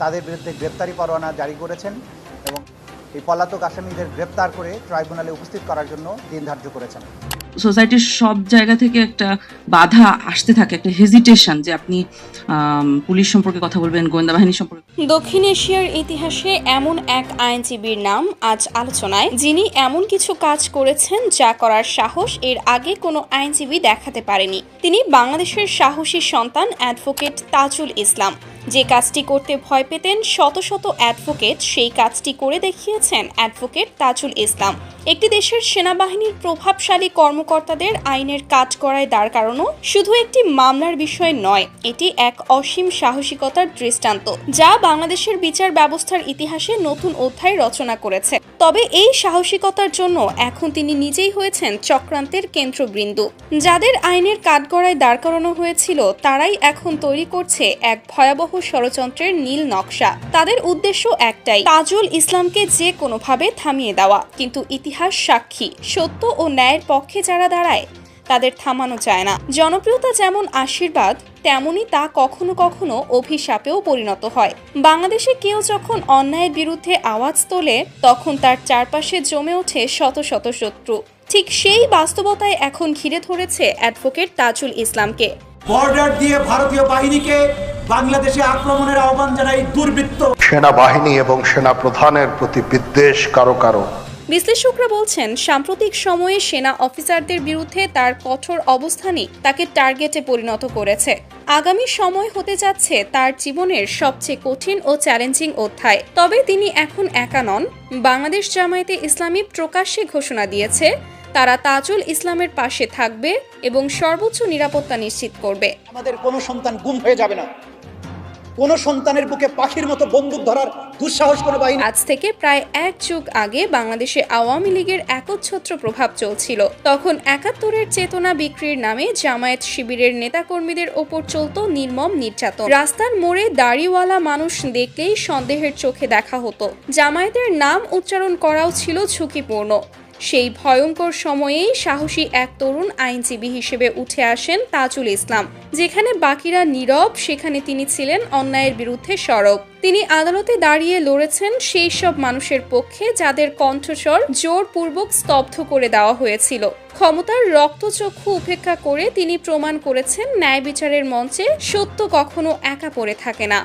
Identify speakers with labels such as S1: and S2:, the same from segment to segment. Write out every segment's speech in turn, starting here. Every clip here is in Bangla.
S1: তাদের বিরুদ্ধে গ্রেপ্তারি পরোয়ানা জারি করেছেন এবং এই পলাতক আসামিদের গ্রেপ্তার করে ট্রাইব্যুনালে উপস্থিত করার জন্য দিন ধার্য করেছেন।
S2: সোসাইটির সব জায়গা থেকে একটা বাধা আসতে থাকে একটা হেজিটেশন যে আপনি পুলিশ সম্পর্কে কথা বলবেন গোয়েন্দা বাহিনী সম্পর্কে
S3: দক্ষিণ এশিয়ার ইতিহাসে এমন এক আইনজীবীর নাম আজ আলোচনায় যিনি এমন কিছু কাজ করেছেন যা করার সাহস এর আগে কোনো আইনজীবী দেখাতে পারেনি। তিনি বাংলাদেশের সাহসী সন্তান অ্যাডভোকেট তাজুল ইসলাম। যে কাজটি করতে ভয় পেতেন শত শত অ্যাডভোকেট, সেই কাজটি করে দেখিয়েছেন অ্যাডভোকেট তাজুল ইসলাম। একটি দেশের সেনাবাহিনীর প্রভাবশালী কর্মকর্তাদের আইনের কাঠগড়ায় দাঁড় করানো শুধু একটি মামলার বিষয় নয়, এটি এক অসীম সাহসিকতার দৃষ্টান্ত, যা বাংলাদেশের বিচার ব্যবস্থার ইতিহাসে নতুন অধ্যায় রচনা করেছে। তবে এই সাহসিকতার জন্য এখন তিনি নিজেই হয়েছেন চক্রান্তের কেন্দ্রবিন্দু। যাদের আইনের কাঠগড়ায় দাঁড় করানো হয়েছিল, তারাই এখন তৈরি করছে এক ভয়াবহ ষড়যন্ত্রের নীল নকশা। তাদের উদ্দেশ্য একটাই, তাজুল ইসলামকে যে কোনোভাবে থামিয়ে দেওয়া। কিন্তু ইতিহাস সাক্ষী, সত্য ও ন্যায়ের পক্ষে যারা দাঁড়ায়, তাদের থামানো যায় না। জনপ্রিয়তা যেমন আশীর্বাদ, তেমনি তা কখনো কখনো অভিশাপেও পরিণত হয়। বাংলাদেশে কেউ যখন অন্যায়ের বিরুদ্ধে আওয়াজ তোলে, তখন তার চারপাশে জমে ওঠে শত শত শত্রু। ঠিক সেই বাস্তবতায় এখন ঘিরে ধরেছে অ্যাডভোকেট তাজুল ইসলামকে।
S4: বর্ডার দিয়ে ভারতীয় বাহিনীকে বাংলাদেশে আক্রমণের আহ্বান জানাই দুর্বৃত্ত।
S5: সেনাবাহিনী এবং সেনা প্রধানের প্রতি বিদ্বেষ কারও কারও।
S3: বিশ্লেষকরা বলছেন সাম্প্রতিক সময়ে সেনা অফিসারদের বিরুদ্ধে তার কঠোর অবস্থানই তাকে টার্গেটে পরিণত করেছে। আগামী সময় হতে যাচ্ছে তার জীবনের সবচেয়ে কঠিন ও চ্যালেঞ্জিং অধ্যায়। তবে তিনি এখন একা নন। বাংলাদেশ জামায়াতে ইসলামী প্রকাশ্যে ঘোষণা দিয়েছে তারা তাজুল ইসলামের পাশে থাকবে এবং সর্বোচ্চ নিরাপত্তা নিশ্চিত করবে।
S6: আমাদের কোনো সন্তান গুম হয়ে যাবে না। কোনো সন্তানের বুকে পাখির মতো বন্দুক ধরার দুঃসাহস কোনো বাহিনী
S3: আজ থেকে প্রায় এক যুগ আগে বাংলাদেশে আওয়ামী লীগের একচ্ছত্র প্রভাব চলছিল। তখন একাত্তরের চেতনা বিক্রির নামে জামায়াত শিবিরের নেতাকর্মীদের ওপর চলত নির্মম নির্যাতন। রাস্তার মোড়ে দাড়িওয়ালা মানুষ দেখলেই সন্দেহের চোখে দেখা হতো। জামায়াতের নাম উচ্চারণ করাও ছিল ঝুঁকিপূর্ণ। সেই ভয়ঙ্কর সময়েই সাহসী এক তরুণ আইনজীবী হিসেবে উঠে আসেন তাজুল ইসলাম, যেখানে বাকিরা নীরব, সেখানে তিনি ছিলেন অন্যায়ের বিরুদ্ধে সরব। তিনি আদালতে দাঁড়িয়ে লড়েছেন সেই সব মানুষের পক্ষে যাদের কণ্ঠস্বর জোরপূর্বক স্তব্ধ করে দেওয়া হয়েছিল। ক্ষমতার রক্তচক্ষু উপেক্ষা করে তিনি প্রমাণ করেছেন ন্যায় বিচারের মঞ্চে সত্য কখনো একা পড়ে থাকে না।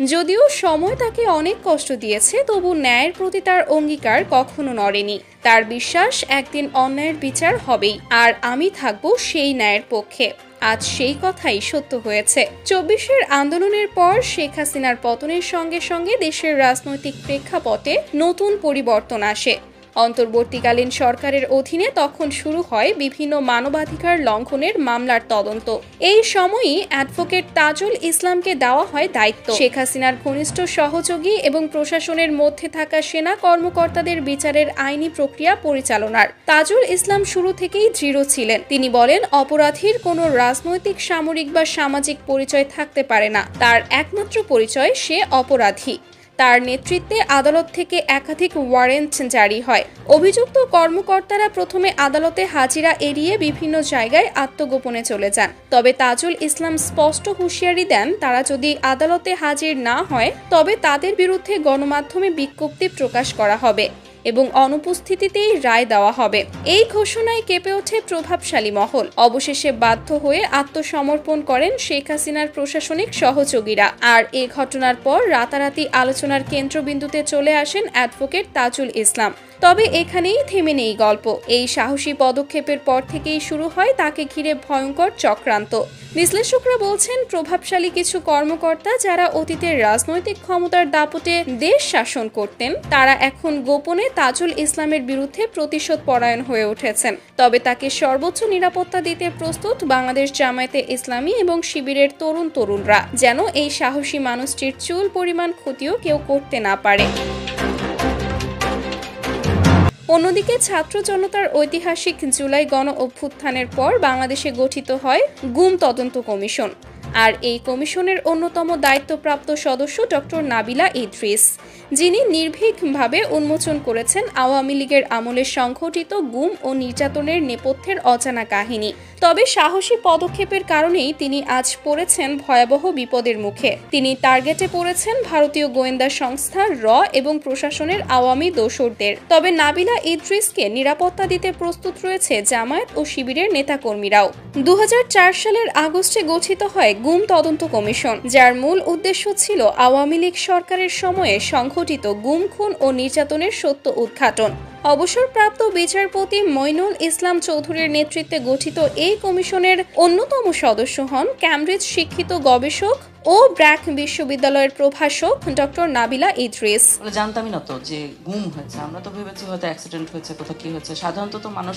S3: যদিও সময় তাকে অনেক কষ্ট দিয়েছে, তবু ন্যায়ের প্রতি তার অঙ্গীকার কখনো নড়েনি। তার বিশ্বাস একদিন অন্যায়ের বিচার হবেই, আর আমি থাকব সেই ন্যায়ের পক্ষে। আজ সেই কথাই সত্য হয়েছে। চব্বিশের আন্দোলনের পর শেখ হাসিনার পতনের সঙ্গে সঙ্গে দেশের রাজনৈতিক প্রেক্ষাপটে নতুন পরিবর্তন আসে। অন্তর্বর্তীকালীন সরকারের অধীনে তখন শুরু হয় বিভিন্ন মানবাধিকার লঙ্ঘনের মামলার তদন্ত। এই সময়ই অ্যাডভোকেট তাজুল ইসলামকে দেওয়া হয় দায়িত্ব। শেখ হাসিনার ঘনিষ্ঠ সহযোগী এবং প্রশাসনের মধ্যে থাকা সেনা কর্মকর্তাদের বিচারের আইনি প্রক্রিয়া পরিচালনার। তাজুল ইসলাম শুরু থেকেই দৃঢ় ছিলেন। তিনি বলেন, অপরাধীর কোনো রাজনৈতিক, সামরিক বা সামাজিক পরিচয় থাকতে পারে না। তার একমাত্র পরিচয় সে অপরাধী। তার নেতৃত্বে আদালত থেকে একাধিক ওয়ারেন্ট জারি হয়। অভিযুক্ত কর্মকর্তারা প্রথমে আদালতে হাজিরা এড়িয়ে বিভিন্ন জায়গায় আত্মগোপনে চলে যান। তবে তাজুল ইসলাম স্পষ্ট হুঁশিয়ারি দেন, তারা যদি আদালতে হাজির না হয়, তবে তাদের বিরুদ্ধে গণমাধ্যমে বিজ্ঞপ্তি প্রকাশ করা হবে। এবং অনুপস্থিতিতেই রায় দেওয়া হবে। এই ঘোষণায় কেঁপে ওঠে প্রভাবশালী মহল। অবশেষে বাধ্য হয়ে আত্মসমর্পণ করেন শেখ হাসিনার প্রশাসনিক সহযোগীরা। আর এ ঘটনার পর রাতারাতি আলোচনার কেন্দ্রবিন্দুতে চলে আসেন অ্যাডভোকেট তাজুল ইসলাম। তবে এখানেই থেমে নেই গল্প। এই সাহসী পদক্ষেপের পর থেকেই শুরু হয় তাকে ঘিরে ভয়ঙ্কর চক্রান্ত। বিশ্লেষকরা বলছেন, প্রভাবশালী কিছু কর্মকর্তা যারা অতীতের রাজনৈতিক ক্ষমতার দাপটে দেশ শাসন করতেন, তারা এখন গোপনে তাজুল ইসলামের বিরুদ্ধে প্রতিশোধ পরায়ণ হয়ে উঠেছেন। তবে তাকে সর্বোচ্চ নিরাপত্তা দিতে প্রস্তুত বাংলাদেশ জামায়াতে ইসলামী এবং শিবিরের তরুণ তরুণরা, যেন এই সাহসী মানুষটির চুল পরিমাণ ক্ষতিও কেউ করতে না পারে। অন্যদিকে ছাত্র জনতার ঐতিহাসিক জুলাই গণ অভ্যুত্থানের পর বাংলাদেশে গঠিত হয় গুম তদন্ত কমিশন। আর এই কমিশনের অন্যতম দায়িত্বপ্রাপ্ত সদস্য ডক্টর নাবিলা ইদ্রিস, যিনি নির্ভীকভাবে উন্মোচন করেছেন আওয়ামী লীগের আমলে সংঘটিত গুম ও নির্যাতনের নেপথ্যের অজানা কাহিনী। তবে সাহসী পদক্ষেপের কারণেই তিনি আজ পড়েছেন ভয়াবহ বিপদের মুখে। তিনি টার্গেটে পড়েছেন ভারতীয় গোয়েন্দা সংস্থা র এবং প্রশাসনের আওয়ামী দোসরদের। তবে নাবিলা ইদ্রিসকে নিরাপত্তা দিতে প্রস্তুত রয়েছে জামায়াত ও শিবিরের নেতাকর্মীরাও। দু হাজার চার সালের আগস্টে গঠিত হয় গুম তদন্ত কমিশন, যার মূল উদ্দেশ্য ছিল আওয়ামী লীগ সরকারের সময়ে সংঘটিত গুম, খুন ও নির্যাতনের সত্য উদ্ঘাটন। অবসরপ্রাপ্ত বিচারপতি মইনুল ইসলাম চৌধুরীর নেতৃত্বে গঠিত এই কমিশনের অন্যতম সদস্য হন ক্যামব্রিজ শিক্ষিত গবেষক ও ব্র্যাক বিশ্ববিদ্যালয়ের প্রভাষক ডক্টর নাবিলা ইদ্রিস।
S2: জানতামই না তো যে গুম হয়েছে। আমরা তো ভেবেছি হয়তো অ্যাক্সিডেন্ট হয়েছে, কোথাও কি হয়েছে। সাধারণত তো মানুষ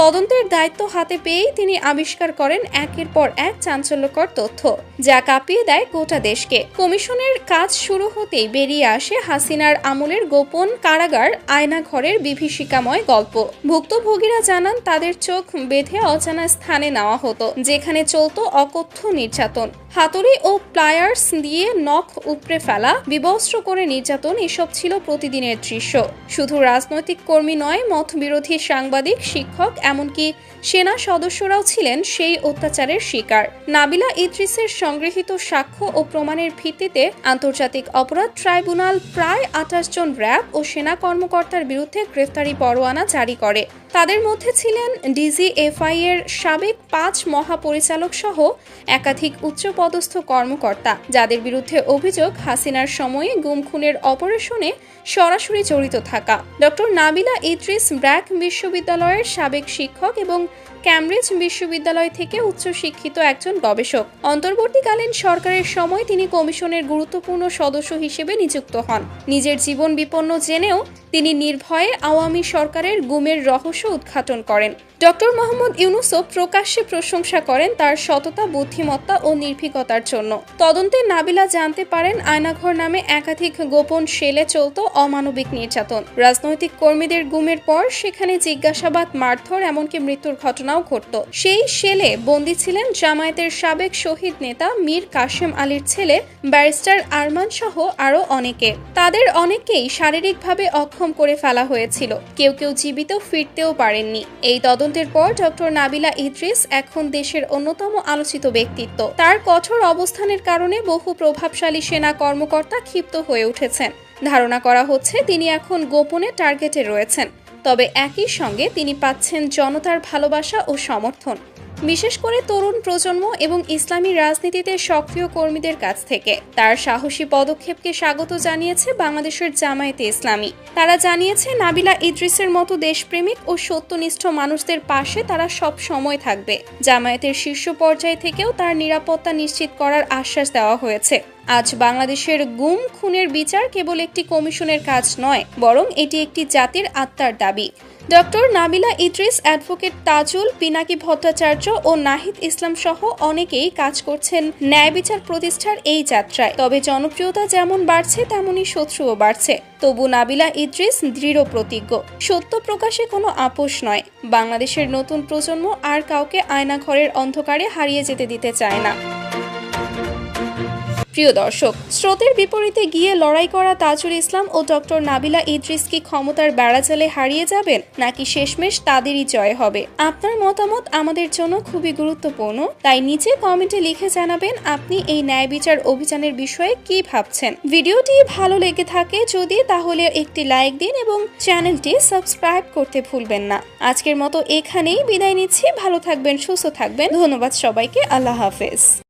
S3: তদন্তের দায়িত্ব হাতে পেয়েই তিনি আবিষ্কার করেন একের পর এক চাঞ্চল্যকর তথ্য, যা কাঁপিয়ে দেয় গোটা দেশকে। কমিশনের কাজ শুরু হতেই বেরিয়ে আসে হাসিনার আমলের গোপন কারাগার আয়নাঘরের বিভীষিকাময় গল্প। ভুক্তভোগীরা জানান, তাদের চোখ বেঁধে অজানা স্থানে নেওয়া হতো, যেখানে চলত অকথ্য নির্যাতন। হাতুড়ি ও প্লায়ার্স দিয়ে নখ উপড়ে ফেলা, বিবস্ত্র করে নির্যাতন, এসব ছিল প্রতিদিনের দৃশ্য। শুধু রাজনৈতিক কর্মী নয়, মতবিরোধী সাংবাদিক, শিক্ষক এমনকি সেনা সদস্যরাও ছিলেন সেই অত্যাচারের শিকার। নাবিলা ইদ্রিসের সংগৃহীত সাক্ষ্য ও প্রমাণের ভিত্তিতে আন্তর্জাতিক অপরাধ ট্রাইব্যুনাল প্রায় আঠাশ জন র্যাব ও সেনা কর্মকর্তার বিরুদ্ধে গ্রেফতারি পরোয়ানা জারি করে। তাদের মধ্যে ছিলেন ডিজিএফআই এর সাবেক পাঁচ মহাপরিচালক সহ একাধিক উচ্চপদস্থ কর্মকর্তা, যাদের বিরুদ্ধে অভিযোগ হাসিনার সময়ে গুম খুনের অপারেশনে সরাসরি জড়িত থাকা। ডক্টর নাবিলা ইদ্রিস ব্র্যাক বিশ্ববিদ্যালয়ের সাবেক শিক্ষক এবং ক্যামব্রিজ বিশ্ববিদ্যালয় থেকে উচ্চশিক্ষিত একজন গবেষক। অন্তর্বর্তীকালীন সরকারের সময় তিনি কমিশনের গুরুত্বপূর্ণ সদস্য হিসেবে নিযুক্ত হন। নিজের জীবন বিপন্ন জেনেও তিনি নির্ভয়ে আওয়ামী সরকারের গুমের রহস্য উদ্ঘাটন করেন। ডক্টর মোহাম্মদ ইউনুসও প্রকাশ্যে প্রশংসা করেন তার সততা, বুদ্ধিমত্তা ও নির্ভীকতার জন্য। তদন্তে নাবিলা জানতে পারেন আয়নাঘর নামে একাধিক গোপন সেলে চলত অমানবিক নির্যাতন। রাজনৈতিক কর্মীদের গুমের পর সেখানে জিজ্ঞাসাবাদ, মারধর, এমনকি মৃত্যুর ঘটনাও ঘটত। সেই সেলে বন্দী ছিলেন জামায়াতের সাবেক শহীদ নেতা মীর কাশেম আলীর ছেলে ব্যারিস্টার আরমান সহ আরও অনেকে। তাদের অনেককেই শারীরিকভাবে অক্ষম করে ফেলা হয়েছিল। কেউ কেউ জীবিত ফিরতেও পারেননি। এই তদন্তের পর ডক্টর নাবিলা ইদ্রিস এখন দেশের অন্যতম আলোচিত ব্যক্তিত্ব। তার কঠোর অবস্থানের কারণে বহু প্রভাবশালী সেনা কর্মকর্তা ক্ষিপ্ত হয়ে উঠেছেন। ধারণা করা হচ্ছে, তিনি এখন গোপনে টার্গেটে রয়েছেন। তবে একই সঙ্গে তিনি পাচ্ছেন জনতার ভালোবাসা ও সমর্থন। বিশেষ করে তরুণ প্রজন্ম এবং ইসলামী রাজনীতিতে সক্রিয় কর্মীদের কাছ থেকে। তার সাহসী পদক্ষেপকে স্বাগত জানিয়েছে বাংলাদেশের জামায়াতে ইসলামী। তারা জানিয়েছে, নাবিলা ইদ্রিসের মতো দেশপ্রেমিক ও সত্যনিষ্ঠ মানুষদের পাশে তারা সব সময় থাকবে। জামায়াতের শীর্ষ পর্যায় থেকেও তার নিরাপত্তা নিশ্চিত করার আশ্বাস দেওয়া হয়েছে। আজ বাংলাদেশের গুম, খুনের বিচার কেবল একটি কমিশনের কাজ নয়, বরং এটি একটি জাতির আত্মার দাবি। ডক্টর নাবিলা ইদ্রিস, অ্যাডভোকেট তাজুল, পিনাকি ভট্টাচার্য ও নাহিদ ইসলাম সহ অনেকেই কাজ করছেন ন্যায় বিচার প্রতিষ্ঠার এই যাত্রায়। তবে জনপ্রিয়তা যেমন বাড়ছে, তেমনই শত্রুও বাড়ছে। তবু নাবিলা ইদ্রিস দৃঢ় প্রতিজ্ঞ। সত্য প্রকাশে কোনো আপোষ নয়। বাংলাদেশের নতুন প্রজন্ম আর কাউকে আয়নাঘরের অন্ধকারে হারিয়ে যেতে দিতে চায় না। প্রিয় দর্শক, স্রোতের বিপরীতে গিয়ে লড়াই করা তাজুল ইসলাম ও ডক্টর নাবিলা ইদ্রিস কি ক্ষমতার বেড়াজালে হারিয়ে যাবেন, নাকি শেষমেশ তাদেরই জয় হবে? আপনার মতামত আমাদের জন্য খুবই গুরুত্বপূর্ণ। তাই নিচে কমেন্টে লিখে জানাবেন আপনি এই ন্যায় বিচার অভিযানের বিষয়ে কি ভাবছেন। ভিডিওটি ভালো লেগে থাকে যদি, তাহলে একটি লাইক দিন এবং চ্যানেলটি সাবস্ক্রাইব করতে ভুলবেন না। আজকের মতো এখানেই বিদায় নিচ্ছি। ভালো থাকবেন, সুস্থ থাকবেন। ধন্যবাদ সবাইকে। আল্লাহ হাফেজ।